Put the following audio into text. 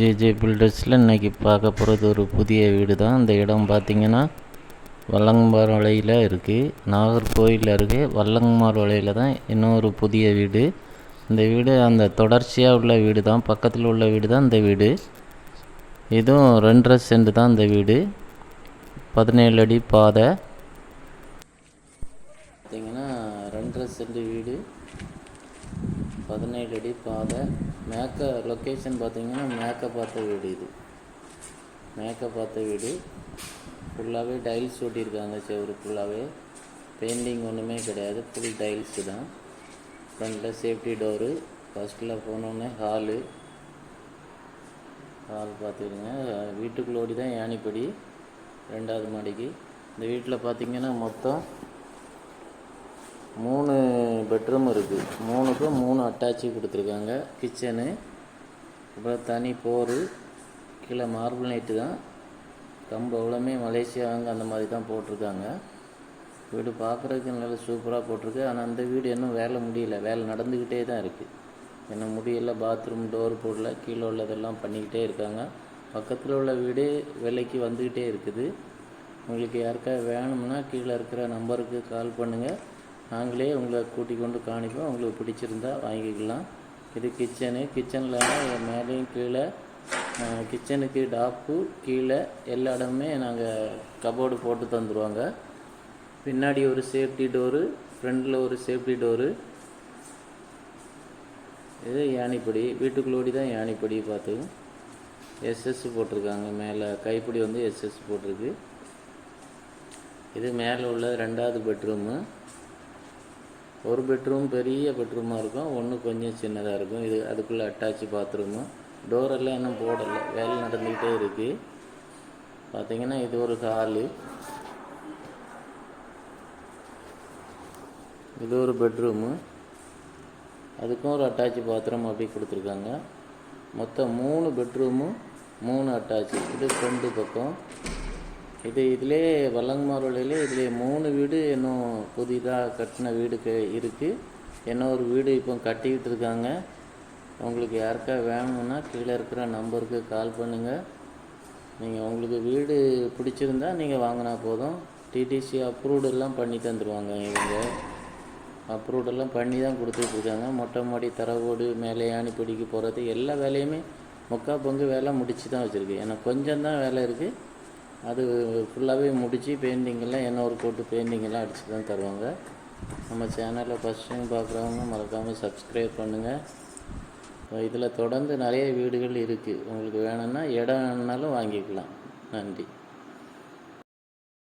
JJ பில்டர்ஸில் இன்றைக்கி பார்க்க போகிறது ஒரு புதிய வீடு தான். இந்த இடம் பார்த்திங்கன்னா வல்லங்கமார் வலையில் இருக்குது நாகர்கோவில் அருகே வல்லங்கமார் வலையில் தான் இன்னொரு புதிய வீடு. இந்த வீடு அந்த தொடர்ச்சியாக உள்ள வீடு தான். பக்கத்தில் உள்ள வீடு தான் இந்த வீடு. இதுவும் ரெண்டரை சென்ட் தான் இந்த வீடு. பதினேழு அடி பாதை. பார்த்திங்கன்னா ரெண்டரை சென்ட் வீடு. பதினேழு அடி பாதை. மேக்க லொக்கேஷன் பார்த்தீங்கன்னா மேக்க பார்த்த வீடு இது. மேக்க பார்த்த வீடு. ஃபுல்லாகவே டைல்ஸ் ஒட்டியிருக்காங்க செவரு ஃபுல்லாகவே பெயிண்டிங் ஒன்றுமே கிடையாது. ஃபுல் டைல்ஸு தான். ஃப்ரண்ட்டில் சேஃப்டி டோரு ஃபஸ்ட்டில் போனோடனே ஹாலு ஹால் பார்த்துக்கிடுங்க வீட்டுக்குள்ளோடி தான் யானிப்படி. ரெண்டாவது மாடிக்கு. இந்த வீட்டில் பார்த்தீங்கன்னா மொத்தம் மூணு பெட்ரூம் இருக்குது மூணுக்கும் மூணு அட்டாச்சு கொடுத்துருக்காங்க. கிச்சனு அப்புறம் தனி போர் கீழே மார்பிள் நைட்டு தான். கம்பு அவ்வளோமே மலேசியா அங்கே அந்த மாதிரி தான் போட்டிருக்காங்க. வீடு பார்க்குறதுக்கு நல்லா சூப்பராக போட்டிருக்கு. ஆனால் அந்த வீடு இன்னும் வேலை முடியல. வேலை நடந்துக்கிட்டே தான் இருக்குது இன்னும் முடியல பாத்ரூம் டோர் போடல. கீழே உள்ளதெல்லாம் பண்ணிக்கிட்டே இருக்காங்க. பக்கத்தில் உள்ள வீடு விலைக்கு வந்துக்கிட்டே இருக்குது. உங்களுக்கு யாருக்கா வேணும்னா கீழே இருக்கிற நம்பருக்கு கால் பண்ணுங்கள் நாங்களே உங்களை கூட்டிக் கொண்டு காணிப்போம். உங்களுக்கு பிடிச்சிருந்தா வாங்கிக்கலாம். இது கிச்சனு. கிச்சனில் மேலேயும் கீழே கிச்சனுக்கு டாப்பு கீழே எல்லா இடமுமே நாங்கள் கபோர்டு போட்டு தந்துடுவாங்க பின்னாடி ஒரு சேஃப்டி டோரு ஃப்ரண்டில் ஒரு சேஃப்டி டோரு. இது யானைப்படி. வீட்டுக்குள்ளோடி தான் யானைப்படி பார்த்து. எஸ்எஸ் போட்டிருக்காங்க. மேலே கைப்பிடி வந்து எஸ்எஸ் போட்டிருக்கு. இது மேலே உள்ள ரெண்டாவது பெட்ரூமு. ஒரு பெட்ரூம் பெரிய பெட்ரூமாக இருக்கும். ஒன்று கொஞ்சம் சின்னதாக இருக்கும். இது அதுக்குள்ளே அட்டாச்சு பாத்ரூமு டோரெல்லாம் இன்னும் போடலை. வேலை நடந்துக்கிட்டே இருக்குது பார்த்தீங்கன்னா இது ஒரு ஹாலு இது ஒரு பெட்ரூமு அதுக்கும் ஒரு அட்டாச்சு பாத்ரூம் அப்படி கொடுத்துருக்காங்க. மொத்தம் மூணு பெட்ரூமு மூணு அட்டாச்சு இது ஃப்ரெண்டு பக்கம். இது இதிலே வல்லங்கமாரோலையிலே இதிலே மூணு வீடு இன்னும் புதிதாக கட்டின வீடு இருக்குது இன்னொரு ஒரு வீடு இப்போ கட்டிக்கிட்டு இருக்காங்க. உங்களுக்கு யாருக்கா வேணும்னா கீழே இருக்கிற நம்பருக்கு கால் பண்ணுங்கள் நீங்கள் உங்களுக்கு வீடு பிடிச்சிருந்தா நீங்கள் வாங்கினா போதும். டிடிசி அப்ரூவ்டு எல்லாம் பண்ணி தந்துடுவாங்க இவங்க. அப்ரூவ்டெல்லாம் பண்ணி தான் கொடுத்துட்ருக்காங்க மொட்டை மாடி தரவோடு மேலே யானிப்படிக்கு போகிறது எல்லா வேலையுமே முக்கால் பங்கு வேலை முடிச்சு தான் வச்சுருக்கு. ஏன்னா கொஞ்சம் தான் வேலை இருக்குது அது ஃபுல்லாகவே முடித்து பெயிண்டிங்கெல்லாம் என்ன ஒரு போட்டு பெயிண்டிங்கெல்லாம் அடித்து தான் தருவாங்க. நம்ம சேனலில் ஃபஸ்ட் டைம் பார்க்குறவங்க மறக்காமல் சப்ஸ்கிரைப் பண்ணுங்கள் இதில் தொடர்ந்து நிறைய வீடுகள் இருக்குது உங்களுக்கு வேணும்னா இடம் வேணுன்னாலும் வாங்கிக்கலாம். நன்றி.